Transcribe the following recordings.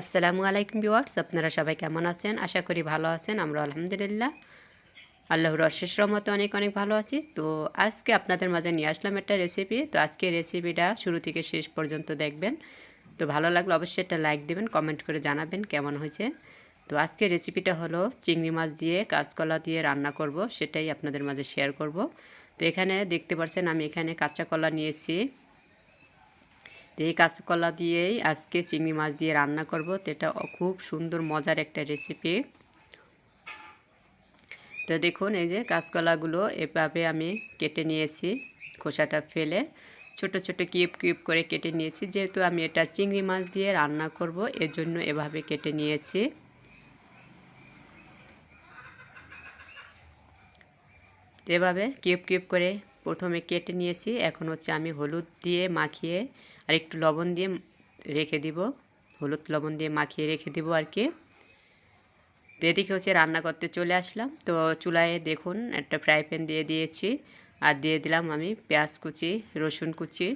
আসসালামু আলাইকুম বিওয়ার্স আপনারা সবাই কেমন আছেন? আশা করি ভালো আছেন আমরা আলহামদুলিল্লাহ। আল্লাহর অশেষ রহমতে অনেক অনেক ভালো আছি। তো আজকে আপনাদের মাঝে নিয়ে আসলাম একটা রেসিপি তো আজকে রেসিপিটা শুরু থেকে শেষ পর্যন্ত দেখবেন। তো ভালো লাগলে অবশ্যই একটা লাইক দেবেন কমেন্ট করে জানাবেন কেমন হয়েছে। তো আজকে রেসিপিটা হলো চিংড়ি মাছ দিয়ে কাঁচকলা দিয়ে রান্না করব, সেটাই আপনাদের মাঝে শেয়ার করব। তো এখানে দেখতে পাচ্ছেন, আমি এখানে কাঁচা কলা নিয়েছি। তো এই কাঁচকলা দিয়েই আজকে চিংড়ি মাছ দিয়ে রান্না করব। তো এটা খুব সুন্দর, মজার একটা রেসিপি তো দেখুন, এই যে কাঁচকলাগুলো এভাবে আমি কেটে নিয়েছি, খোসাটা ফেলে। ছোট ছোট কিউব কিউব করে কেটে নিয়েছি। যেহেতু আমি এটা চিংড়ি মাছ দিয়ে রান্না করব এর জন্য এভাবে কেটে নিয়েছি। এভাবে কিউব কিউব করে প্রথমে কেটে নিয়েছি। এখন হচ্ছে আমি হলুদ দিয়ে মাখিয়ে আর একটু লবণ দিয়ে রেখে দিব। হলুদ লবণ দিয়ে মাখিয়ে রেখে দিব আর কি। তো এদিকে হচ্ছে রান্না করতে চলে আসলাম। তো চুলায় দেখুন, একটা ফ্রাই প্যান দিয়ে দিয়েছি। আর দিয়ে দিলাম আমি পেঁয়াজ কুচি, রসুন কুচি।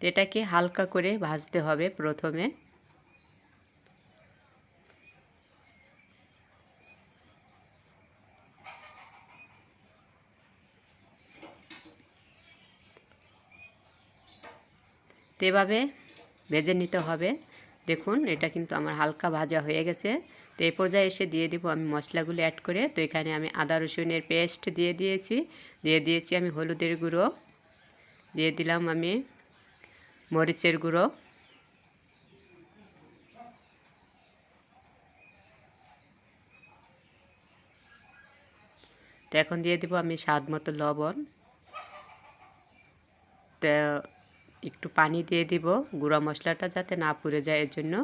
এটাকে হালকা করে ভাজতে হবে প্রথমে। এভাবে ভেজে নিতে হবে, দেখুন এটা কিন্তু আমার হালকা ভাজা হয়ে গেছে। তো এই পর্যায়ে এসে দিয়ে দিব আমি মশলাগুলো অ্যাড করে। তো এখানে আমি আদা, রসুনের পেস্ট দিয়ে দিয়েছি। দিয়ে দিয়েছি আমি হলুদের গুঁড়ো। দিয়ে দিলাম আমি মরিচের গুঁড়ো। তো এখন দিয়ে দিব আমি স্বাদ মতো লবণ। তো একটু পানি দিয়ে দিব। গুঁড়া মশলাটা যাতে না পুড়ে যায় এর জন্য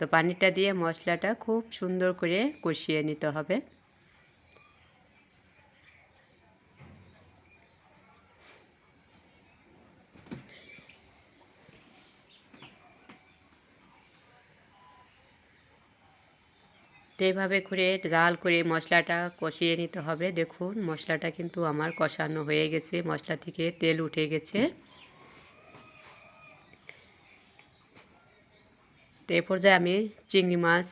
তো পানিটা দিয়ে মশলাটা খুব সুন্দর করে কষিয়ে নিতে হবে। তো এইভাবে করে জাল করে মশলাটা কষিয়ে নিতে হবে। দেখুন, মশলাটা কিন্তু আমার কষানো হয়ে গেছে। মশলা থেকে তেল উঠে গেছে। তো এ পর্যায়ে আমি চিংড়ি মাছ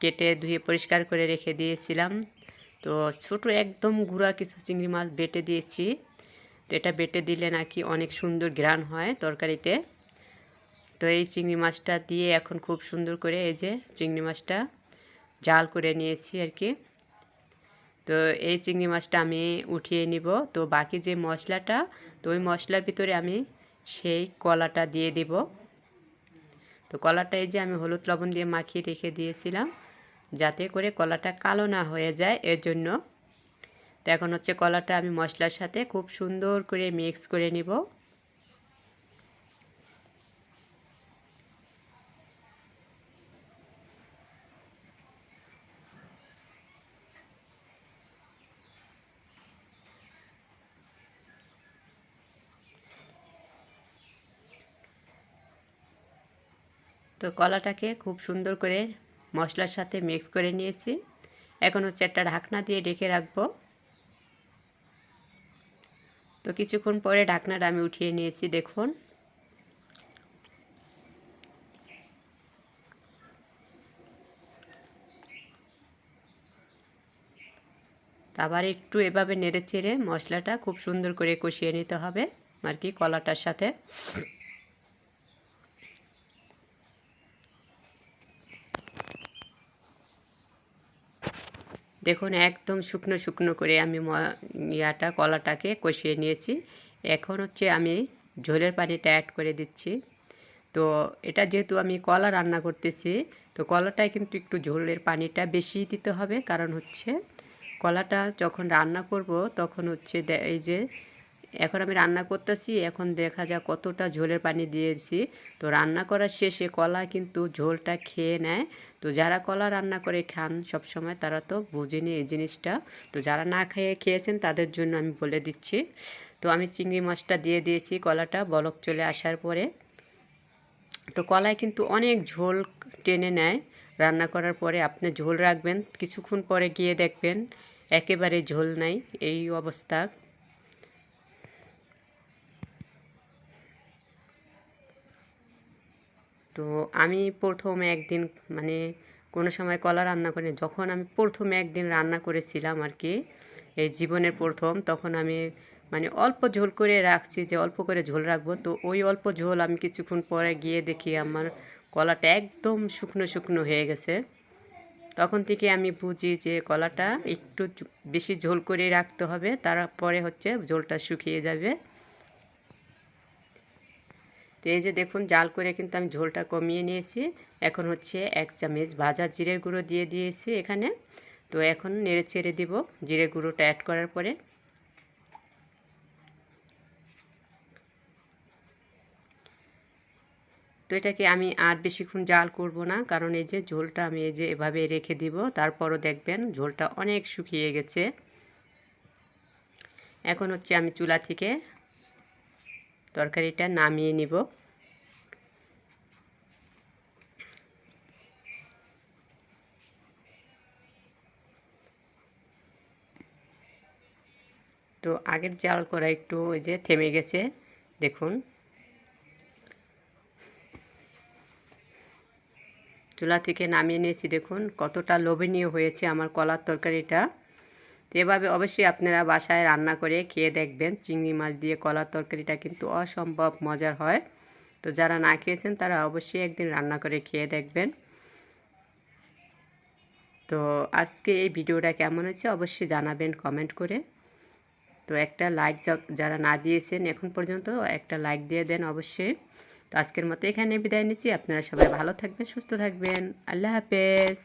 কেটে ধুয়ে পরিষ্কার করে রেখে দিয়েছিলাম। তো ছোটো একদম গুঁড়া কিছু চিংড়ি মাছ বেটে দিয়েছি। তো এটা বেটে দিলে নাকি অনেক সুন্দর ঘ্রাণ হয় তরকারিতে। তো এই চিংড়ি মাছটা দিয়ে এখন খুব সুন্দর করে এই যে চিংড়ি মাছটা জাল করে নিয়েছি আর কি। তো এই চিংড়ি মাছটা আমি উঠিয়ে নিব। তো বাকি যে মশলাটা, তো ওই মশলার ভিতরে আমি সেই কলাটা দিয়ে দিব। তো কলাটা এই যে আমি হলুদ লবণ দিয়ে মাখিয়ে রেখে দিয়েছিলাম, যাতে করে কলাটা কালো না হয়ে যায়, এর জন্য। তো এখন হচ্ছে কলাটা আমি মশলার সাথে খুব সুন্দর করে মিক্স করে নিব। তো কলাটাকে খুব সুন্দর করে মশলার সাথে মিক্স করে নিয়েছি। এখন হচ্ছে একটা ঢাকনা দিয়ে ডেকে রাখব। তো কিছুক্ষণ পরে ঢাকনাটা আমি উঠিয়ে নিয়েছি, দেখুন। আবার একটু এভাবে নেড়ে চেড়ে মশলাটা খুব সুন্দর করে কষিয়ে নিতে হবে আর কি কলাটার সাথে। দেখুন, একদম শুকনো শুকনো করে আমি ইয়াটা, কলাটাকে কষিয়ে নিয়েছি। এখন হচ্ছে আমি ঝোলের পানিটা অ্যাড করে দিচ্ছি। তো এটা যেহেতু আমি কলা রান্না করতেছি, তো কলাটায় কিন্তু একটু ঝোলের পানিটা বেশি দিতে হবে। কারণ হচ্ছে কলাটা যখন রান্না করব, তখন হচ্ছে এই যে এখন আমি রান্না করতেছি, এখন দেখা যাক কতটা ঝোলের পানি দিয়েছি। তো রান্না করার শেষে কলা কিন্তু ঝোলটা খেয়ে নেয়। তো যারা কলা রান্না করে খান সব সময় তারা তো বুঝেনি এই জিনিসটা। তো যারা না খেয়ে খেয়েছেন, তাদের জন্য আমি বলে দিচ্ছি। তো আমি চিংড়ি মাছটা দিয়ে দিয়েছি কলাটা, বলক চলে আসার পরে। তো কলায় কিন্তু অনেক ঝোল টেনে নেয়। রান্না করার পরে আপনি ঝোল রাখবেন, কিছুক্ষণ পরে গিয়ে দেখবেন একেবারে ঝোল নাই, এই অবস্থা। তো আমি প্রথম একদিন মানে কোনো সময় কলা রান্না করি যখন আমি প্রথমে একদিন রান্না করেছিলাম আর কি, এই জীবনের প্রথম, তখন আমি মানে অল্প ঝোল করে রাখছি যে অল্প করে ঝোল রাখব। তো ওই অল্প ঝোল আমি কিছুক্ষণ পরে গিয়ে দেখি আমার কলাটা একদম শুকনো শুকনো হয়ে গেছে। তখন থেকে আমি বুঝি যে কলাটা একটু বেশি ঝোল করে রাখতে হবে, তারপরে হচ্ছে ঝোলটা শুকিয়ে যাবে। তো এই যে দেখুন, জাল করে কিন্তু আমি ঝোলটা কমিয়ে নিয়েছি। এখন হচ্ছে এক চামচ ভাজা জিরের গুঁড়ো দিয়ে দিয়েছি এখানে। তো এখন নেড়ে চেড়ে দিব জিরে গুঁড়োটা অ্যাড করার পরে। তো এটাকে আমি আর বেশিক্ষণ জাল করব না, কারণ এই যে ঝোলটা আমি এই যে এভাবে রেখে দিব, তারপরও দেখবেন ঝোলটা অনেক শুকিয়ে গেছে। এখন হচ্ছে আমি চুলা থেকে তরকারিটা নামিয়ে নিব। তো আগের জাল করা একটু ওই যে থেমে গেছে, দেখুন। চুলা থেকে নামিয়ে নিয়েছি, দেখুন, কতটা লোভনীয় হয়েছে আমার কলার তরকারিটা। এভাবে অবশ্যই আপনারা বাসায় রান্না করে খেয়ে দেখবেন। চিংড়ি মাছ দিয়ে কলার তরকারিটা কিন্তু অসম্ভব মজার হয়। তো যারা না খেয়েছেন, তারা অবশ্যই একদিন রান্না করে খেয়ে দেখবেন। তো আজকে এই ভিডিওটা কেমন হয়েছে অবশ্যই জানাবেন কমেন্ট করে। তো একটা লাইক যারা না দিয়েছেন, এখন পর্যন্ত একটা লাইক দিয়ে দেন অবশ্যই। তো আজকের মতো এখানে বিদায় নিচ্ছি। আপনারা সবাই ভালো থাকবেন, সুস্থ থাকবেন। আল্লাহ হাফেজ।